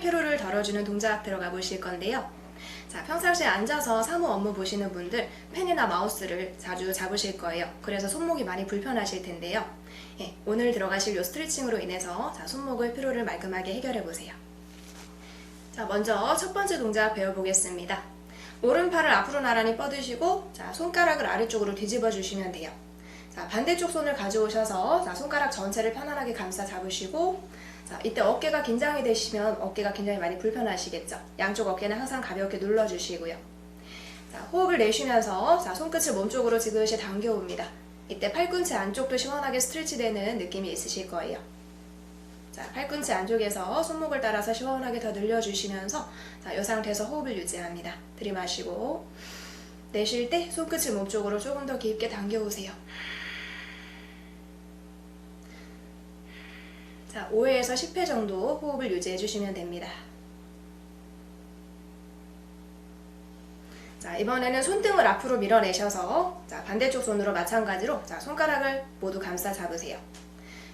피로를 덜어주는 동작 들어가 보실 건데요. 자, 평상시에 앉아서 사무 업무 보시는 분들 펜이나 마우스를 자주 잡으실 거예요. 그래서 손목이 많이 불편하실 텐데요. 예, 오늘 들어가실 요 스트레칭으로 인해서 자, 손목의 피로를 말끔하게 해결해 보세요. 자, 먼저 첫 번째 동작 배워보겠습니다. 오른팔을 앞으로 나란히 뻗으시고 자, 손가락을 아래쪽으로 뒤집어 주시면 돼요. 자, 반대쪽 손을 가져오셔서 자, 손가락 전체를 편안하게 감싸 잡으시고 자, 이때 어깨가 긴장이 되시면 어깨가 굉장히 많이 불편하시겠죠. 양쪽 어깨는 항상 가볍게 눌러주시고요. 자, 호흡을 내쉬면서 자, 손끝을 몸쪽으로 지그시 당겨옵니다. 이때 팔꿈치 안쪽도 시원하게 스트레치되는 느낌이 있으실 거예요. 자, 팔꿈치 안쪽에서 손목을 따라서 시원하게 더 늘려주시면서 자, 이 상태에서 호흡을 유지합니다. 들이마시고 내쉴 때 손끝을 몸쪽으로 조금 더 깊게 당겨오세요. 자, 5회에서 10회 정도 호흡을 유지해 주시면 됩니다. 자, 이번에는 손등을 앞으로 밀어내셔서 자, 반대쪽 손으로 마찬가지로 자, 손가락을 모두 감싸 잡으세요.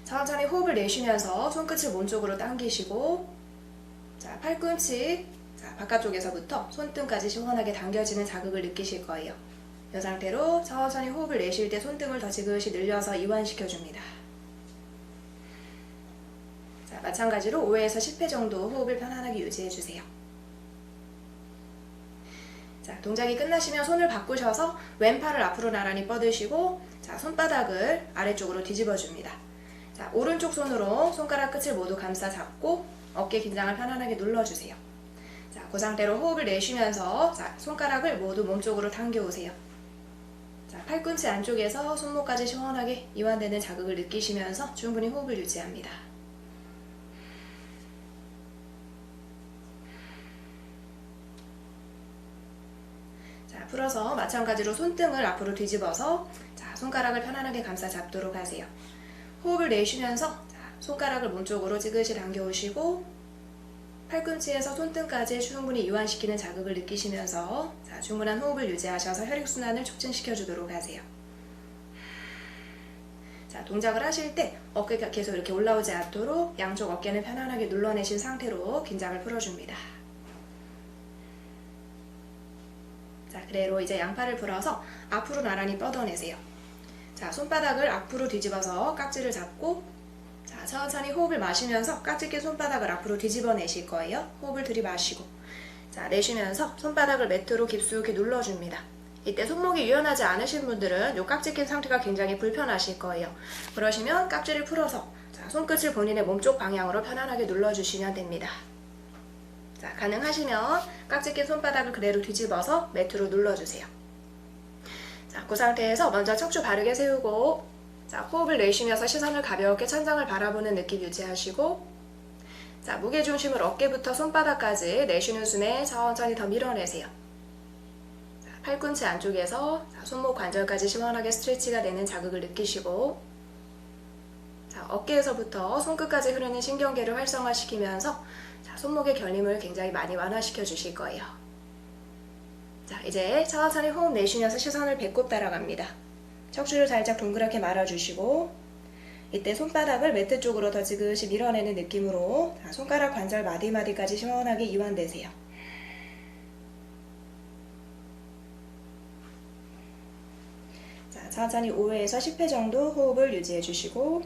천천히 호흡을 내쉬면서 손끝을 몸쪽으로 당기시고 자, 팔꿈치 자, 바깥쪽에서부터 손등까지 시원하게 당겨지는 자극을 느끼실 거예요. 이 상태로 천천히 호흡을 내쉴 때 손등을 더 지그시 늘려서 이완시켜 줍니다. 자, 마찬가지로 5회에서 10회 정도 호흡을 편안하게 유지해 주세요. 자, 동작이 끝나시면 손을 바꾸셔서 왼팔을 앞으로 나란히 뻗으시고 자, 손바닥을 아래쪽으로 뒤집어 줍니다. 자, 오른쪽 손으로 손가락 끝을 모두 감싸 잡고 어깨 긴장을 편안하게 눌러주세요. 자, 그 상태로 호흡을 내쉬면서 자, 손가락을 모두 몸쪽으로 당겨오세요. 자, 팔꿈치 안쪽에서 손목까지 시원하게 이완되는 자극을 느끼시면서 충분히 호흡을 유지합니다. 자, 풀어서 마찬가지로 손등을 앞으로 뒤집어서 자, 손가락을 편안하게 감싸 잡도록 하세요. 호흡을 내쉬면서 자, 손가락을 몸쪽으로 지그시 당겨오시고 팔꿈치에서 손등까지 충분히 이완시키는 자극을 느끼시면서 자, 충분한 호흡을 유지하셔서 혈액순환을 촉진시켜 주도록 하세요. 자, 동작을 하실 때 어깨가 계속 이렇게 올라오지 않도록 양쪽 어깨는 편안하게 눌러내신 상태로 긴장을 풀어줍니다. 자, 그대로 이제 양팔을 불어서 앞으로 나란히 뻗어내세요. 자, 손바닥을 앞으로 뒤집어서 깍지를 잡고 자, 천천히 호흡을 마시면서 깍지 낀 손바닥을 앞으로 뒤집어 내실 거예요. 호흡을 들이마시고 자, 내쉬면서 손바닥을 매트로 깊숙이 눌러줍니다. 이때 손목이 유연하지 않으신 분들은 이 깍지 낀 상태가 굉장히 불편하실 거예요. 그러시면 깍지를 풀어서 자, 손끝을 본인의 몸쪽 방향으로 편안하게 눌러주시면 됩니다. 자, 가능하시면 깍지 낀 손바닥을 그대로 뒤집어서 매트로 눌러주세요. 자, 그 상태에서 먼저 척추 바르게 세우고 자, 호흡을 내쉬면서 시선을 가볍게 천장을 바라보는 느낌 유지하시고 자, 무게 중심을 어깨부터 손바닥까지 내쉬는 숨에 천천히 더 밀어내세요. 자, 팔꿈치 안쪽에서 자, 손목 관절까지 시원하게 스트레치가 되는 자극을 느끼시고 자, 어깨에서부터 손끝까지 흐르는 신경계를 활성화시키면서 자, 손목의 결림을 굉장히 많이 완화시켜 주실 거예요. 자, 이제 천천히 호흡 내쉬면서 시선을 배꼽 따라갑니다. 척추를 살짝 동그랗게 말아주시고 이때 손바닥을 매트 쪽으로 더 지그시 밀어내는 느낌으로 자, 손가락 관절 마디마디까지 시원하게 이완되세요. 자, 천천히 5회에서 10회 정도 호흡을 유지해 주시고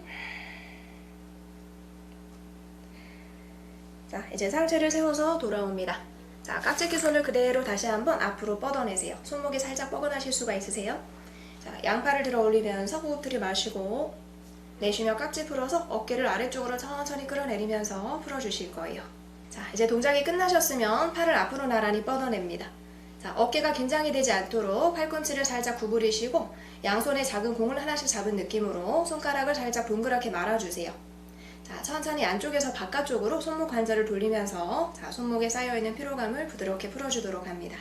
이제 상체를 세워서 돌아옵니다. 자, 깍지 낀 손을 그대로 다시 한번 앞으로 뻗어내세요. 손목이 살짝 뻐근하실 수가 있으세요. 자, 양팔을 들어 올리면서 호흡 들이마시고 내쉬며 깍지 풀어서 어깨를 아래쪽으로 천천히 끌어내리면서 풀어주실 거예요. 자, 이제 동작이 끝나셨으면 팔을 앞으로 나란히 뻗어냅니다. 자, 어깨가 긴장이 되지 않도록 팔꿈치를 살짝 구부리시고 양손에 작은 공을 하나씩 잡은 느낌으로 손가락을 살짝 동그랗게 말아주세요. 자, 천천히 안쪽에서 바깥쪽으로 손목 관절을 돌리면서 자, 손목에 쌓여있는 피로감을 부드럽게 풀어주도록 합니다.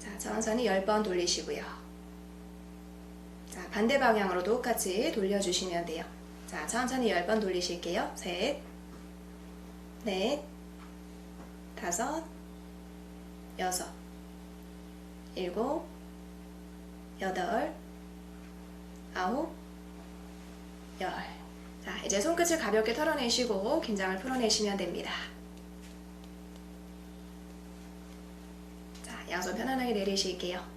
자, 천천히 10번 돌리시고요. 자, 반대 방향으로 똑같이 돌려주시면 돼요. 자, 천천히 10번 돌리실게요. 셋, 넷, 다섯, 여섯, 일곱, 여덟, 아홉, 열. 자, 이제 손끝을 가볍게 털어내시고 긴장을 풀어내시면 됩니다. 자, 양손 편안하게 내리실게요.